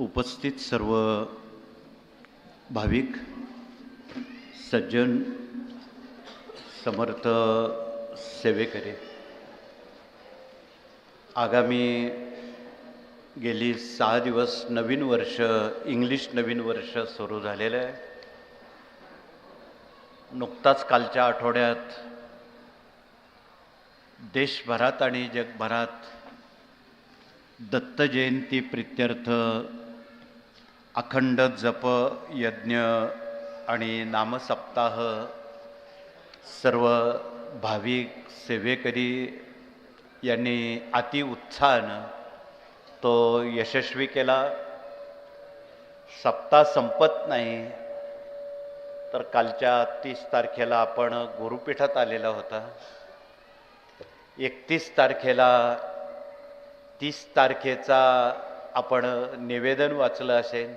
उपस्थित सर्व भाविक सज्जन समर्थ सेवेकरी आगामी गेली सहा दिवस नवीन वर्ष इंग्लिश नवीन वर्ष सुरू झालेलं आहे. नुकताच कालच्या आठवड्यात देशभरात आणि जगभरात दत्त जयंती प्रित्यर्थ अखंड जप यज्ञ आणि नामसप्ताह सर्व भाविक सेवेकरी यांनी अति उत्साहानं तो यशस्वी केला. सप्ताह संपत नाही तर कालच्या तीस तारखेला आपण गुरुपीठात आलेला होता. एकतीस तारखेला तीस तारखेचा आपण निवेदन वाचलं असेल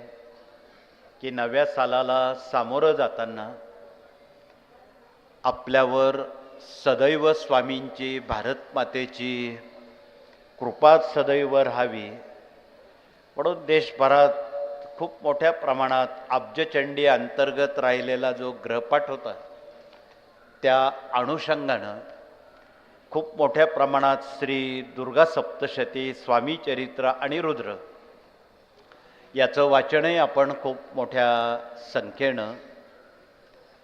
की नव्या सालाला सामोरं जाताना आपल्यावर सदैव स्वामींची भारतमातेची कृपा सदैव राहावी. म्हणून देशभरात खूप मोठ्या प्रमाणात अब्जचंडी अंतर्गत राहिलेला जो ग्रहपाठ होता त्या अनुषंगानं खूप मोठ्या प्रमाणात श्री दुर्गा सप्तशती स्वामी चरित्र आणि रुद्र. याचं वाचनही आपण खूप मोठ्या संख्येनं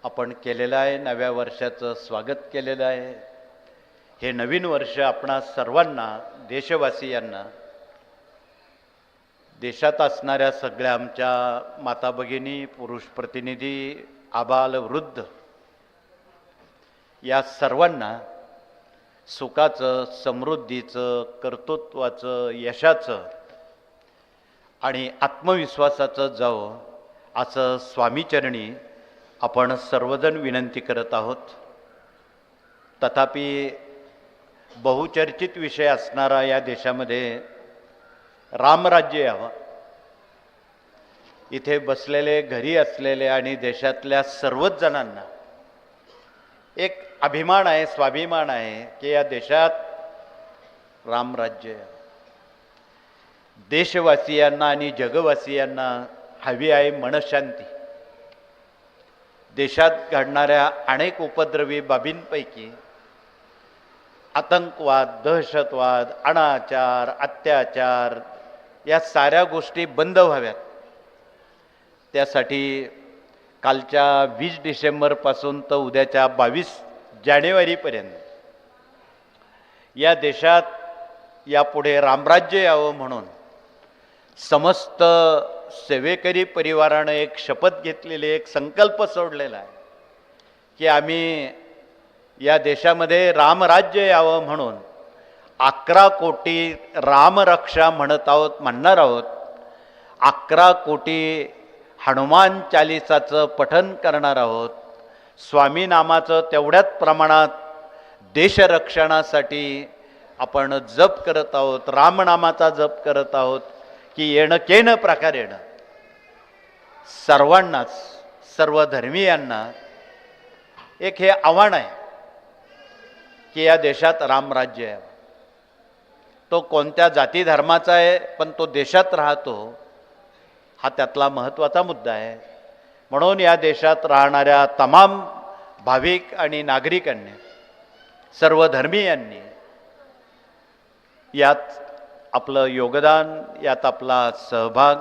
आपण केलेलं आहे. नव्या वर्षाचं स्वागत केलेलं आहे. हे नवीन वर्ष आपणा सर्वांना देशवासियांना देशात असणाऱ्या सगळ्या आमच्या माता भगिनी पुरुष प्रतिनिधी आबाल वृद्ध या सर्वांना सुखाचं समृद्धीचं कर्तृत्वाचं यशाचं आणि आत्मविश्वासाचं जावं असं स्वामीचरणी आपण सर्वजण विनंती करत आहोत. तथापि बहुचर्चित विषय असणारा या देशामध्ये रामराज्य यावं. इथे बसलेले घरी असलेले आणि देशातल्या सर्वच जणांना एक अभिमान आहे स्वाभिमान आहे की या देशात रामराज्य देशवासियांना आणि जगवासियांना हवी आहे मनशांती. देशात घडणाऱ्या अनेक उपद्रवी बाबींपैकी आतंकवाद दहशतवाद अनाचार अत्याचार या साऱ्या गोष्टी बंद व्हाव्यात. त्यासाठी कालच्या वीस डिसेंबरपासून तर उद्याच्या बावीस जानेवारीपर्यंत. या देशात यापुढे रामराज्य यावं म्हणून समस्त सेवेकरी परिवारानं एक शपथ घेतलेली एक संकल्प सोडलेला आहे की आम्ही या देशामध्ये रामराज्य यावं म्हणून अकरा कोटी रामरक्षा म्हणत आहोत म्हणणार आहोत. अकरा कोटी हनुमान चालिसाचं पठन करणार आहोत. स्वामी नामाचं तेवढ्याच प्रमाणात देशरक्षणासाठी आपण जप करत आहोत रामनामाचा जप करत आहोत की येणं केनं प्रकार येणं. सर्वांनाच सर्व धर्मीयांना एक हे आव्हान आहे की या देशात रामराज्य आहे तो कोणत्या जाती धर्माचा आहे पण तो देशात राहतो हा त्यातला महत्त्वाचा मुद्दा आहे. म्हणून या देशात राहणाऱ्या तमाम भाविक आणि नागरिकांनी सर्व धर्मीयांनी यात आपलं योगदान यात आपला सहभाग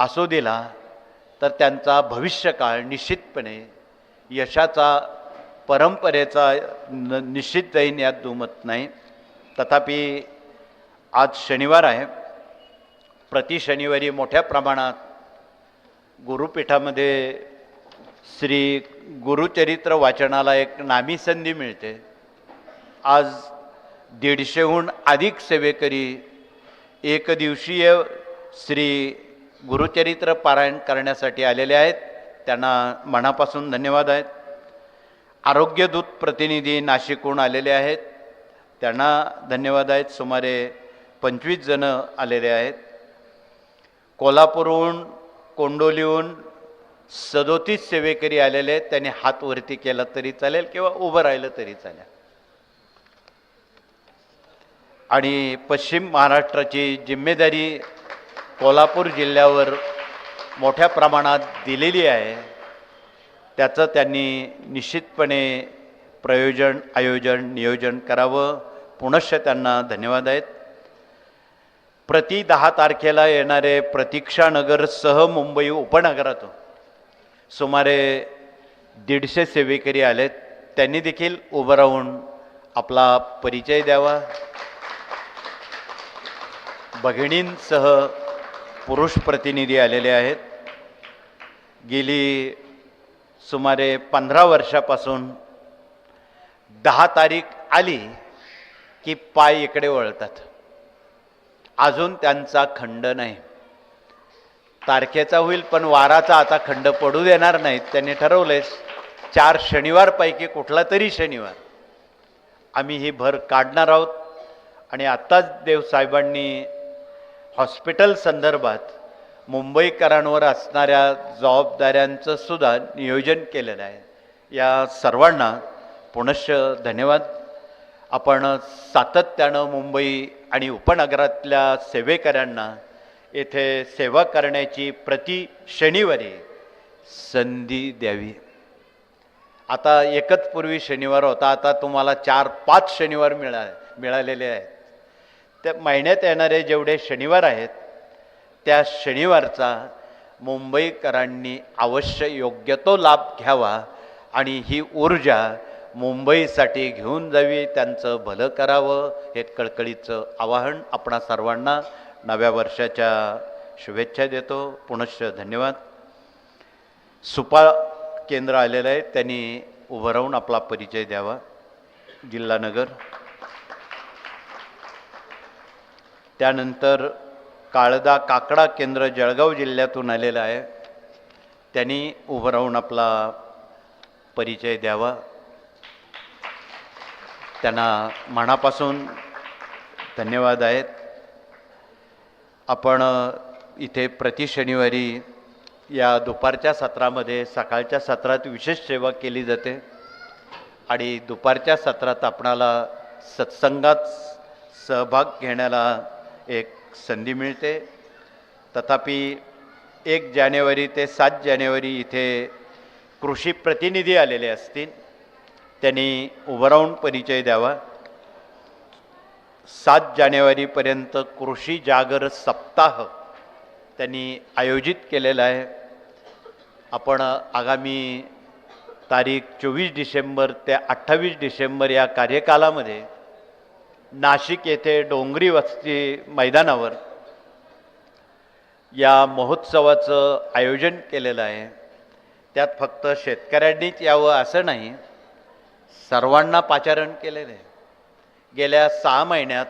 असू दिला तर त्यांचा भविष्यकाळ निश्चितपणे यशाचा परंपरेचा न निश्चित जाईन यात दुमत नाही. तथापि आज शनिवार आहे. प्रति शनिवारी मोठ्या प्रमाणात गुरुपीठामध्ये श्री गुरुचरित्र वाचनाला एक नामी संधी मिळते. आज दीडशेहून अधिक सेवेकरी एकदिवसीय श्री गुरुचरित्र पारायण करण्यासाठी आलेले आहेत. त्यांना मनापासून धन्यवाद आहेत. आरोग्यदूत प्रतिनिधी नाशिकहून आलेले आहेत. त्यांना धन्यवाद आहेत. सुमारे पंचवीस जणं आलेले आहेत. कोल्हापूरहून कोंडोलीहून सदोतीस सेवेकरी आलेले आहेत. त्यांनी हात वरती केला तरी चालेल किंवा उभं राहिलं तरी चालेल. आणि पश्चिम महाराष्ट्राची जिम्मेदारी कोल्हापूर जिल्ह्यावर मोठ्या प्रमाणात दिलेली आहे. त्याचं त्यांनी निश्चितपणे प्रयोजन आयोजन नियोजन करावं. पुनश्च त्यांना धन्यवाद आहेत. प्रति दहा तारखेला येणारे प्रतीक्षानगरसह मुंबई उपनगरातून सुमारे दीडशे सेवेकरी आलेत. त्यांनी देखील उभं राहून आपला परिचय द्यावा. भगिनींसह पुरुष प्रतिनिधी आलेले आहेत. गेली सुमारे पंधरा वर्षापासून दहा तारीख आली की पाय इकडे वळतात. अजून त्यांचा खंड नाही. तारखेचा होईल पण वाराचा आता खंड पडू देणार नाहीत. त्यांनी ठरवलेच चार शनिवारपैकी कुठला तरी शनिवार. आम्ही ही भर काढणार आहोत. आणि आत्ताच देवसाहेबांनी हॉस्पिटल संदर्भात मुंबईकरांवर असणाऱ्या जबाबदाऱ्यांचं सुद्धा नियोजन केलेलं आहे. या सर्वांना पुनश्च धन्यवाद. आपण सातत्यानं मुंबई आणि उपनगरातल्या सेवेकऱ्यांना येथे सेवा करण्याची प्रति शनिवारी संधी द्यावी. आता एकच पूर्वी शनिवार होता आता तुम्हाला चार पाच शनिवार मिळा मिळालेले आहेत. त्या महिन्यात येणारे जेवढे शनिवार आहेत त्या शनिवारचा मुंबईकरांनी अवश्य योग्य तो लाभ घ्यावा आणि ही ऊर्जा मुंबईसाठी घेऊन जावी त्यांचं भलं करावं हे कळकळीचं आवाहन आपणा सर्वांना नव्या वर्षाच्या शुभेच्छा देतो. पुनश्च धन्यवाद. सुपा केंद्र आलेलं आहे त्यांनी उभं राहून आपला परिचय द्यावा. जिल्हानगर त्यानंतर काळदा काकडा केंद्र जळगाव जिल्ह्यातून आलेलं आहे. त्यांनी उभं राहून आपला परिचय द्यावा. त्यांना मनापासून धन्यवाद आहेत. आपण इथे प्रति शनिवारी या दुपारच्या सत्रामध्ये सकाळच्या सत्रात विशेष सेवा केली जाते आणि दुपारच्या सत्रात आपणाला सत्संगात सहभाग घेण्याला एक संधी मिळते. तथापि एक जानेवारी ते सात जानेवारी इथे कृषी प्रतिनिधी आलेले असतील. त्यांनी उभं राहून परिचय द्यावा. सात जानेवारीपर्यंत कृषी जागर सप्ताह त्यांनी आयोजित केलेला आहे. आपण आगामी तारीख चोवीस डिसेंबर ते अठ्ठावीस डिसेंबर या कार्यकालामध्ये नाशिक येथे डोंगरी वस्ती मैदानावर या महोत्सवाचं आयोजन केलेलं आहे. त्यात फक्त शेतकऱ्यांनीच यावं असं नाही सर्वांना पाचारण केलेलं. आहे गेल्या सहा महिन्यात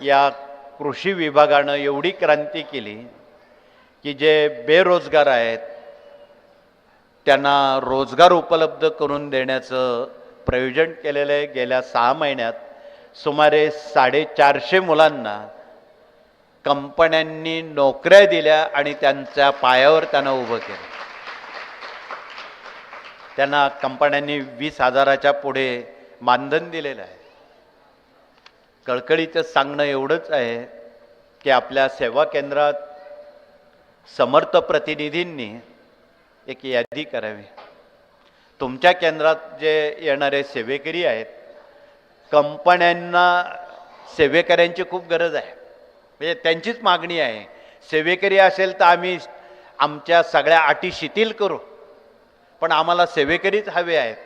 या कृषी विभागानं एवढी क्रांती केली की जे बेरोजगार आहेत त्यांना रोजगार उपलब्ध करून देण्याचं प्रयोजन केलेलं आहे. गेल्या सहा महिन्यात सुमारे साडेचारशे मुलांना कंपन्यांनी नोकऱ्या दिल्या आणि त्यांच्या पायावर त्यांना उभं केलं. त्यांना कंपन्यांनी वीस हजाराच्या पुढे मानधन दिलेलं आहे. कळकळीचं सांगणं एवढंच आहे की आपल्या सेवा केंद्रात समर्थ प्रतिनिधींनी एक यादी करावी. तुमच्या केंद्रात जे येणारे सेवेकरी आहेत कंपन्यांना सेवेकऱ्यांची खूप गरज आहे. म्हणजे त्यांचीच मागणी आहे. सेवेकरी असेल तर आम्ही आमच्या सगळ्या अटी शिथिल करू. पण आम्हाला सेवेकरीच हवे आहेत.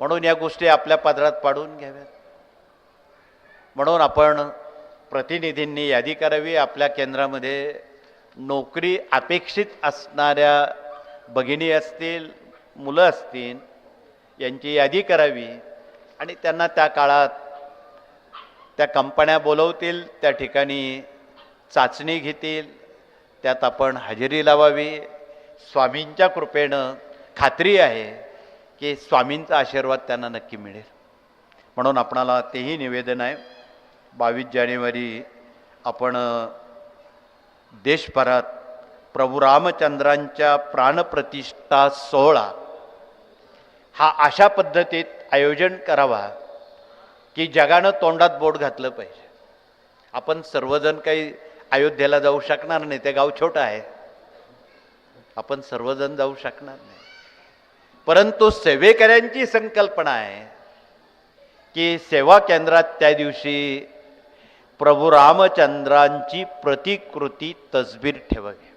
म्हणून या गोष्टी आपल्या पदरात पाडून घ्याव्यात. म्हणून आपण प्रतिनिधींनी यादी करावी. आपल्या केंद्रामध्ये नोकरी अपेक्षित असणाऱ्या भगिनी असतील मुलं असतील यांची यादी करावी आणि त्यांना त्या काळात त्या कंपन्या बोलवतील त्या ठिकाणी चाचणी घेतील त्यात आपण हजेरी लावावी. स्वामींच्या कृपेनं खात्री आहे की स्वामींचा आशीर्वाद त्यांना नक्की मिळेल. म्हणून आपणाला तेही निवेदन आहे बावीस जानेवारी आपण देशभरात प्रभू रामचंद्रांच्या प्राणप्रतिष्ठा सोहळा हा अशा पद्धतीत आयोजन करावा की जगानं तोंडात बोट घातलं पाहिजे. आपण सर्वजण काही अयोध्येला जाऊ शकणार नाही ते गाव छोटं आहे. आपण सर्वजण जाऊ शकणार नाही. परंतु सेवेकऱ्यांची संकल्पना आहे की सेवा केंद्रात त्या दिवशी प्रभू रामचंद्रांची प्रतिकृती तसबीर ठेवावी.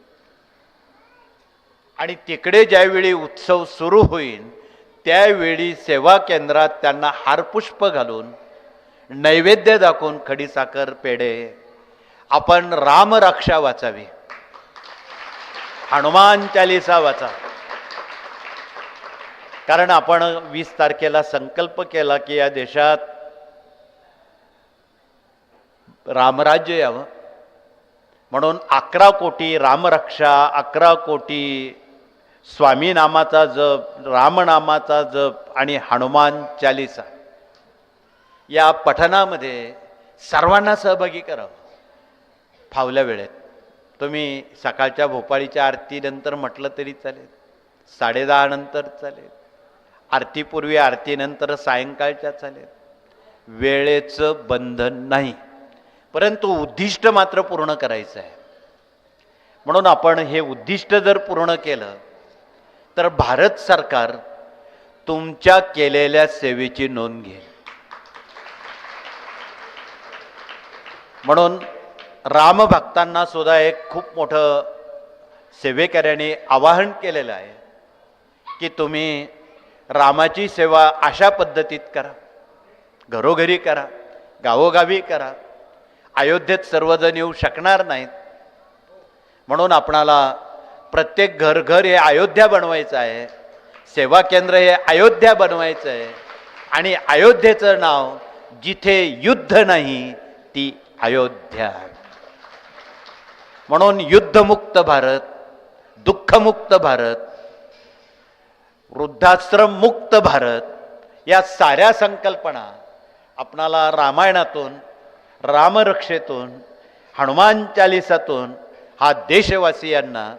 आणि तिकडे ज्यावेळी उत्सव सुरू होईल त्यावेळी सेवा केंद्रात त्यांना हारपुष्प घालून नैवेद्य दाखवून खडीसाखर पेढे आपण रामरक्षा वाचावी. हनुमान चालिसा वाचा. कारण आपण वीस तारखेला संकल्प केला की या देशात रामराज्य यावं. म्हणून अकरा कोटी रामरक्षा अकरा कोटी स्वामी नामाचा जप रामनामाचा जप आणि हनुमान चालिसा या पठनामध्ये सर्वांना सहभागी करावं. फावल्या वेळेत. तुम्ही सकाळच्या भोपाळीच्या आरतीनंतर म्हटलं तरी चालेल. साडेदहा नंतर चालेल. आरतीपूर्वी आरतीनंतर सायंकाळच्या चालेल. वेळेचं बंधन नाही. परंतु उद्दिष्ट मात्र पूर्ण करायचं आहे. म्हणून आपण हे उद्दिष्ट जर पूर्ण केलं तर भारत सरकार तुमच्या केलेल्या सेवेची नोंद घेईल. म्हणून रामभक्तांना सुद्धा एक खूप मोठं सेवेकऱ्याने आवाहन केलेलं आहे की तुम्ही रामाची सेवा अशा पद्धतीत करा. घरोघरी करा गावोगावी करा. अयोध्येत सर्वजण येऊ शकणार नाहीत. म्हणून आपणाला प्रत्येक घर घर हे अयोध्या बनवायचं आहे सेवा केंद्र हे अयोध्या बनवायचं आहे आणि अयोध्येचं नाव जिथे युद्ध नाही ती अयोध्या. म्हणून युद्धमुक्त भारत दुःखमुक्त भारत वृद्धाश्रम मुक्त भारत या साऱ्या संकल्पना आपणाला रामायणातून रामरक्षेतून हनुमान चालिसातून हा देशवासियांना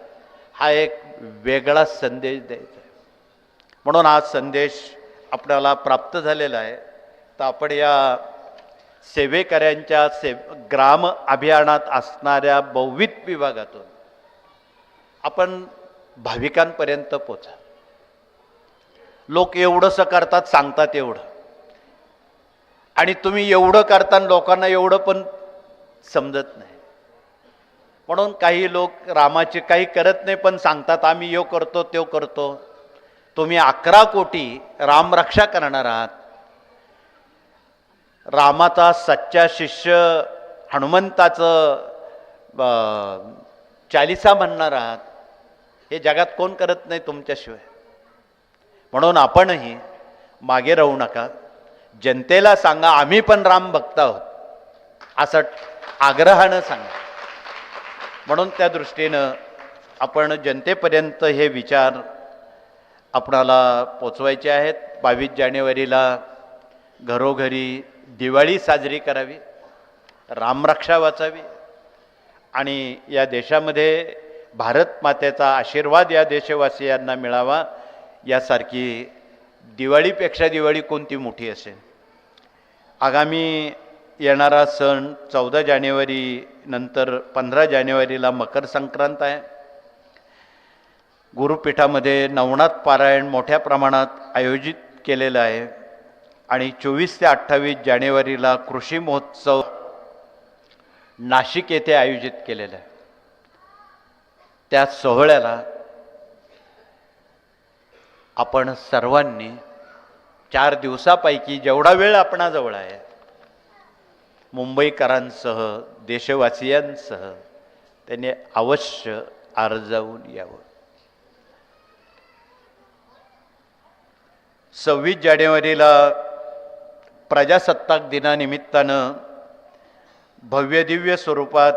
हा एक वेगळा संदेश द्यायचा आहे. म्हणून हा संदेश आपल्याला प्राप्त झालेला आहे. तर आपण या सेवेकऱ्यांच्या से ग्राम अभियानात असणाऱ्या बहुविध विभागातून आपण भाविकांपर्यंत पोचा. लोक एवढंसं करतात सांगतात एवढं. आणि तुम्ही एवढं करताना लोकांना एवढं पण समजत नाही. म्हणून काही लोक रामाचे काही करत नाही पण सांगतात आम्ही यो करतो त्यो करतो. तुम्ही अकरा कोटी रामरक्षा करणार आहात. रामाचा सच्चा शिष्य हनुमंताचं चालिसा म्हणणार आहात हे जगात कोण करत नाही तुमच्याशिवाय? म्हणून आपणही मागे राहू नका. जनतेला सांगा आम्ही पण राम भक्त आहोत. असं आग्रहानं सांगा. म्हणून त्या दृष्टीनं आपण जनतेपर्यंत हे विचार आपणाला पोचवायचे आहेत. बावीस जानेवारीला घरोघरी दिवाळी साजरी करावी रामरक्षा वाचावी आणि या देशामध्ये भारत मातेचा आशीर्वाद या देशवासियांना मिळावा यासारखी दिवाळीपेक्षा दिवाळी कोणती मोठी असेल? आगामी येणारा सण चौदा जानेवारी नंतर पंधरा जानेवारीला मकर संक्रांत आहे. गुरुपीठामध्ये नवनाथ पारायण मोठ्या प्रमाणात आयोजित केलेलं आहे. आणि चोवीस ते अठ्ठावीस जानेवारीला कृषी महोत्सव नाशिक येथे आयोजित केलेला आहे. त्या सोहळ्याला आपण सर्वांनी चार दिवसापैकी जेवढा वेळ आपणाजवळ आहे मुंबईकरांसह देशवासियांसह त्यांनी अवश्य अर्जावून यावं. सव्वीस जानेवारीला प्रजासत्ताक दिनानिमित्तानं भव्य दिव्य स्वरूपात